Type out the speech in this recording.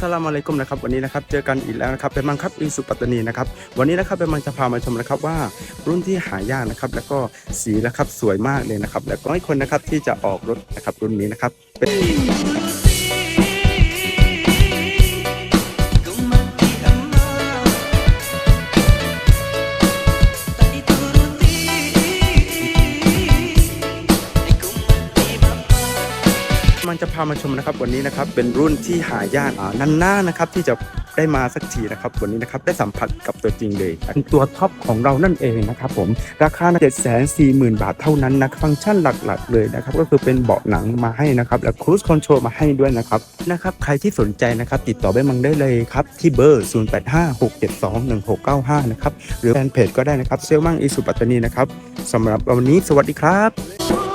สลามอะลัยกุมนะครับวันนี้นะครับเจอกันอีกแล้วนะครับเป็นมังครับอีสุปัตตานีนะครับวันนี้นะครับเป็นมังจะพามาชมนะครับว่ารุ่นที่หายากนะครับแล้วก็สีนะครับสวยมากเลยนะครับ แล้วก็ให้คนนะครับที่จะออกรถนะครับรุ่นนี้นะครับเป็น มันจะพามาชมนะครับวันนี้นะครับเป็นรุ่นที่หายากอ่านันหน้านะครับที่จะได้มาสักทีนะครับวันนี้นะครับได้สัมผัสกับตัวจริงเลยเป็นตัวท็อปของเรานั่นเองนะครับผมราคา7 4 0 0 0 0 บาทเท่านั้นนะฟังก์ชันหลักๆ เลยนะครับก็คือเป็นเบาะหนังมาให้นะครับและครู i คอนโทรลมาให้ด้วยนะครับนะครับใครที่สนใจนะครับติดต่อไปมังได้เลยครับที่เบอร์ 0856721695 นะครับหรือแฟนเพจก็ได้นะครับเซลมังอีสุปัตตานีนะครับสำหรับวันนี้สวัสดีครับ